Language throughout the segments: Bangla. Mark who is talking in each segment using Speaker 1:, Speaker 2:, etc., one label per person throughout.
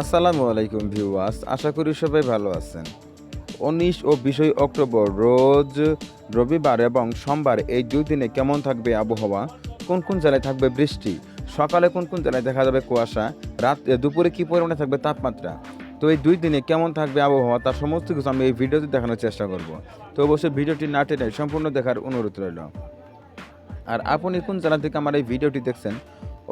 Speaker 1: আসসালামু আলাইকুম ভিউয়ার্স, আশা করি সবাই ভালো আছেন। উনিশ ও বিশই অক্টোবর রোজ রবিবার এবং সোমবার এই দুই দিনে কেমন থাকবে আবহাওয়া? কোন কোন জেলায় থাকবে বৃষ্টি? সকালে কোন কোন জেলায় দেখা যাবে কুয়াশা? রাত দুপুরে কী পরিমাণে থাকবে তাপমাত্রা? তো এই দুই দিনে কেমন থাকবে আবহাওয়া তার সমস্ত কিছু আমি এই ভিডিওতে দেখানোর চেষ্টা করব। তো অবশ্যই ভিডিওটি না টেনে সম্পূর্ণ দেখার অনুরোধ রইল। আর আপনি কোন জেলা থেকে আমার এই ভিডিওটি দেখছেন?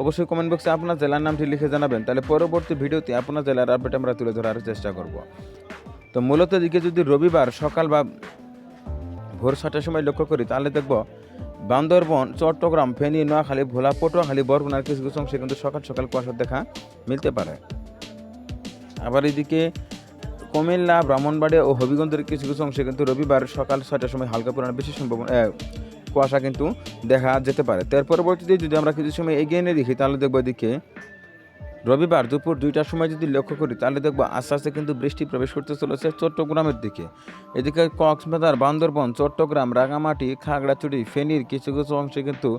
Speaker 1: অবশ্যই কমেন্ট বক্সে আপনার জেলার নামটি লিখে জানাবেন। তাহলে পরবর্তী ভিডিওতে আপনার জেলার আপডেট আমরা তুলে ধরার চেষ্টা করব। তো মূলত দিকে যদি রবিবার সকাল বা ভোর ছটার সময় লক্ষ্য করি, তাহলে দেখব বান্দরবন, চট্টগ্রাম, ফেনী, নোয়াখালী, ভোলা, পটুয়াখালী বরগুনার কিছু কিছু অংশে কিন্তু সকাল সকাল কুয়াশার দেখা মিলতে পারে। আবার এদিকে কুমিল্লা, ব্রাহ্মণবাড়িয়া ও হবিগঞ্জের কিছু কিছু অংশে কিন্তু রবিবার সকাল ছয়টার সময় হালকা পরিমাণে বেশি সম্ভাবনা কুয়াশা কিন্তু দেখা যেতে পারে। তার পরবর্তীতে যদি আমরা কিছু সময় এগিয়ে নিয়ে দেখি, তাহলে দেখব এদিকে রবিবার দুপুর দুইটার সময় যদি লক্ষ্য করি, তাহলে দেখব আস্তে আস্তে কিন্তু বৃষ্টি প্রবেশ করতে চলেছে চট্টগ্রামের দিকে। এদিকে কক্সবাজার, বান্দরবন, চট্টগ্রাম, রাঙামাটি, খাগড়াছড়ি, ফেনীর কিছু কিছু অংশে কিন্তু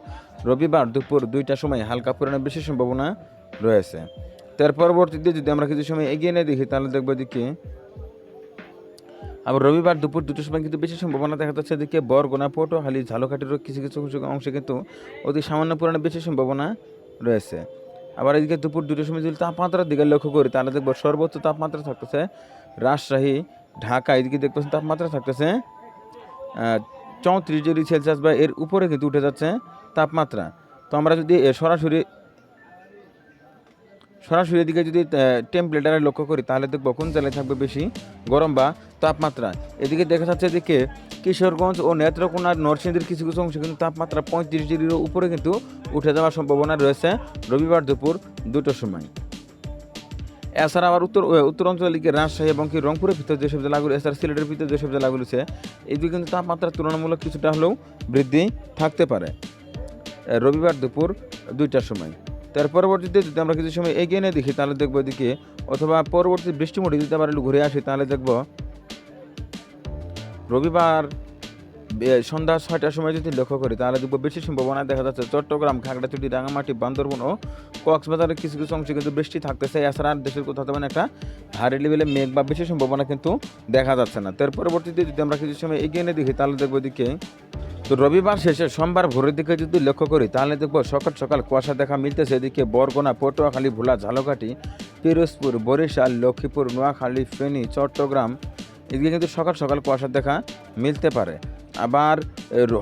Speaker 1: রবিবার দুপুর দুইটার সময় হালকা পরিমাণে বেশি সম্ভাবনা রয়েছে। তার পরবর্তীতে যদি আমরা কিছু সময় এগিয়ে নিয়ে দেখি, তাহলে দেখব এদিকে আবার রবিবার দুপুর দুটোর সময় কিন্তু বেশি সম্ভাবনা দেখা যাচ্ছে। এদিকে বরগোনা পটুয়াখালী ঝালকাঠিরও কিছু কিছু কিছু অংশে কিন্তু অতি সামান্য পরিমাণে বেশি সম্ভাবনা রয়েছে। আবার এদিকে দুপুর দুটোর সময় যদি তাপমাত্রার দিকে লক্ষ্য করি, তাহলে দেখব সর্বোচ্চ তাপমাত্রা থাকতেছে রাজশাহী, ঢাকা। এদিকে দেখতেছেন তাপমাত্রা থাকতেছে চৌত্রিশ ডিগ্রি সেলসিয়াস বা এর উপরে কিন্তু উঠে যাচ্ছে তাপমাত্রা। তো আমরা যদি সরাসরি সরাসরি এদিকে যদি টেম্পারেচারে লক্ষ্য করি, তাহলে দেখব কোন জেলায় থাকবে বেশি, গরম বা তাপমাত্রা। এদিকে দেখা যাচ্ছে এদিকে কিশোরগঞ্জ ও নেত্রকোনার নরসিংদীর কিছু কিছু অংশে কিন্তু তাপমাত্রা পঁয়ত্রিশ ডিগ্রির উপরে কিন্তু উঠে যাওয়ার সম্ভাবনা রয়েছে। রবিবার দুপুর দুটোর সময়। এছাড়া আবার উত্তর উত্তর অঞ্চলের দিকে রাজশাহী এবং কি রংপুরের ভিতরে যেসব জেলাগুলো, এছাড়া সিলেটের ভিতরে যেসব জেলাগুলো আছে এইদিকে কিন্তু তাপমাত্রা তুলনামূলক কিছুটা হলেও বৃদ্ধি থাকতে পারে। রবিবার দুপুর দুইটার সময়। তার পরবর্তীতে যদি আমরা কিছু সময় এগিয়ে নিয়ে দেখি, তাহলে দেখব এদিকে, অথবা পরবর্তী বৃষ্টিমুটি যদি একটু ঘুরে আসি, তাহলে দেখব রবিবার সন্ধ্যা ছয়টার সময় যদি লক্ষ্য করি, তাহলে দেখব বেশি সম্ভাবনা দেখা যাচ্ছে। চট্টগ্রাম, খাগড়াছড়ি রাঙামাটি বান্দরবন ও কক্সবাজারের কিছু কিছু অংশে কিন্তু বৃষ্টি থাকতেছে। এছাড়া দেশের কোথাও তেমন একটা হাই লেভেলে মেঘ বা বেশি সম্ভাবনা কিন্তু দেখা যাচ্ছে না। তার পরবর্তীতে যদি আমরা কিছু সময় এগিয়ে নিয়ে দেখি, তাহলে দেখব এদিকে তো রবিবার শেষে সোমবার ভোরের দিকে যদি লক্ষ্য করি, তাহলে দেখব সকাল সকাল কুয়াশা দেখা মিলতেছে। এদিকে বরগোনা, পটুয়াখালী, ভোলা, ঝালকাঠি, পিরোজপুর, বরিশাল, লক্ষ্মীপুর, নোয়াখালী, ফেনী, চট্টগ্রাম, এদিকে কিন্তু সকাল সকাল কুয়াশা দেখা মিলতে পারে। আবার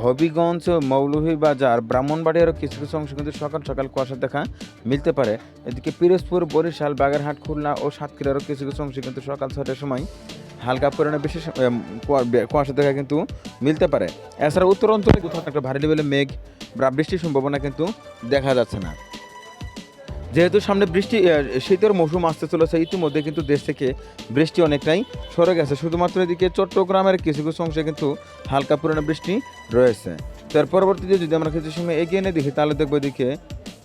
Speaker 1: হবিগঞ্জ, মৌলভীবাজার, ব্রাহ্মণবাড়িয়ারও কিছু কিছু অংশ কিন্তু সকাল সকাল কুয়াশা দেখা মিলতে পারে। এদিকে পিরোজপুর, বরিশাল, বাগেরহাট, খুলনা ও সাতক্ষীরারও কিছু কিছু অংশ কিন্তু সকাল ছটার সময় হালকা পরিমাণে বেশি কুয়া- কুয়াশা দেখা কিন্তু মিলতে পারে। এছাড়া উত্তর অঞ্চলে কোথাও একটা ভারী লেভেলে মেঘ বা বৃষ্টির সম্ভাবনা কিন্তু দেখা যাচ্ছে না। যেহেতু সামনে বৃষ্টি শীতের মৌসুম আসতে চলেছে, ইতিমধ্যে কিন্তু দেশ থেকে বৃষ্টি অনেকটাই সরে গেছে। শুধুমাত্র এদিকে চট্টগ্রামের কিছু কিছু অংশে কিন্তু হালকা পরিমাণে বৃষ্টি রয়েছে। তার পরবর্তীতে যদি আমরা কিছু সময় এগিয়ে নিয়ে দেখি, তাহলে দেখব এদিকে,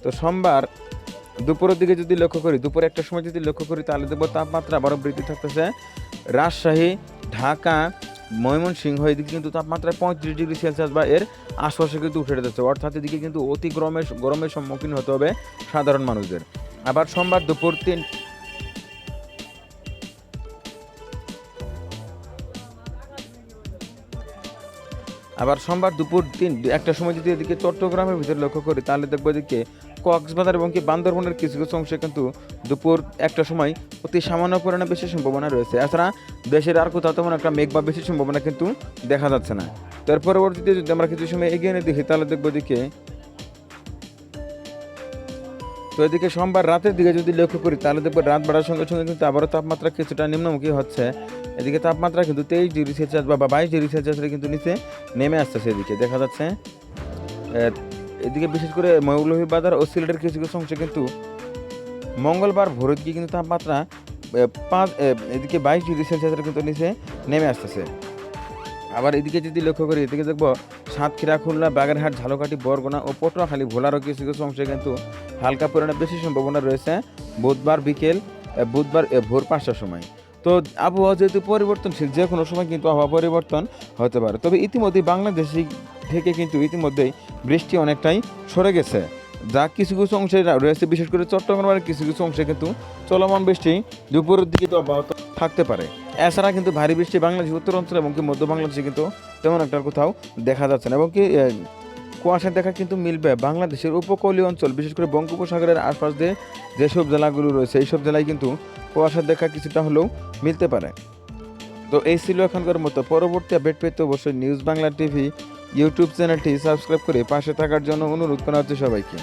Speaker 1: তো সোমবার দুপুরের দিকে যদি লক্ষ্য করি, দুপুরে একটা সময় যদি লক্ষ্য করি, তাহলে দেখব তাপমাত্রা আবারও বৃদ্ধি থাকতেছে। রাজশাহী, ঢাকা, ময়মনসিংহ, এদিকে কিন্তু তাপমাত্রা পঁয়ত্রিশ ডিগ্রি সেলসিয়াস বা এর আশপাশে কিন্তু উঠে যাচ্ছে অর্থাৎ এদিকে কিন্তু অতি গরমের গরমের সম্মুখীন হতে হবে সাধারণ মানুষদের। আবার সোমবার দুপুর তিন আবার সোমবার দুপুর তিন একটা সময় যদি এদিকে চট্টগ্রামের ভিতরে লক্ষ্য করি, তাহলে দেখব এদিকে কক্সবাজার এবং কি বান্দরবনের কিছু কিছু অংশে কিন্তু দুপুর একটা সময় অতি সামান্য পরিমাণে বেশি সম্ভাবনা রয়েছে। এছাড়া দেশের আর কোথাও তেমন একটা মেঘ বা বেশি সম্ভাবনা কিন্তু দেখা যাচ্ছে না। তার পরবর্তীতে যদি আমরা কিছু সময় এগিয়ে নিয়ে দেখি, তাহলে দেখব এদিকে। তো এদিকে সোমবার রাতের দিকে যদি লক্ষ্য করি, তাহলে দেখব রাত বাড়ার সঙ্গে সঙ্গে কিন্তু আবারও তাপমাত্রা কিছুটা নিম্নমুখী হচ্ছে। এদিকে তাপমাত্রা কিন্তু তেইশ ডিগ্রি সেলসিয়াস বা বাইশ ডিগ্রি সেলসিয়াসের কিন্তু নিচে নেমে আসতেছে এদিকে দেখা যাচ্ছে এদিকে বিশেষ করে মৌলভীবাজার ও সিলেটের কিছু কিছু অংশে কিন্তু মঙ্গলবার ভোরের দিকে কিন্তু তাপমাত্রা পাঁচ এদিকে বাইশ ডিগ্রি সেলসিয়াসের কিন্তু নিচে নেমে আসতেছে। আবার এদিকে যদি লক্ষ্য করি, এদিকে দেখব সাতক্ষীরা, খুলনা, বাগেরহাট, ঝালকাঠি, বরগুনা ও পটুয়াখালী, ভোলারও কিছু কিছু অংশে কিন্তু হালকা পরিমাণে বেশি সম্ভাবনা রয়েছে বুধবার বিকেল বুধবার ভোর পাঁচটার সময়। তো আবহাওয়া যেহেতু পরিবর্তনশীল যে কোনো সময় কিন্তু আবহাওয়া পরিবর্তন হতে পারে। তবে ইতিমধ্যেই বাংলাদেশি থেকে কিন্তু ইতিমধ্যেই বৃষ্টি অনেকটাই সরে গেছে। যা কিছু কিছু অংশে রয়েছে, বিশেষ করে চট্টগ্রামের কিছু কিছু অংশে কিন্তু চলমান বৃষ্টি দুপুরের দিকে তো অব্যাহত থাকতে পারে। এছাড়া কিন্তু ভারী বৃষ্টি বাংলাদেশ উত্তর অঞ্চল এবং কি মধ্য বাংলাদেশে কিন্তু তেমন একটা কোথাও দেখা যাচ্ছে না। এবং কি কুয়াশা দেখা কিন্তু মিলবে বাংলাদেশের উপকূলীয় অঞ্চল, বিশেষ করে বঙ্গোপসাগরের আশপাশ দিয়ে যেসব জেলাগুলো রয়েছে, এইসব জেলায় কিন্তু কুয়াশা দেখা কিছুটা হলেও মিলতে পারে। তো এই ছিল এখনকার মতো। পরবর্তী আপডেট পেতে অবশ্যই নিউজ বাংলা টিভি ইউটিউব চ্যানেলটি সাবস্ক্রাইব করে পাশে থাকার জন্য অনুরোধ করা হচ্ছে সবাইকে।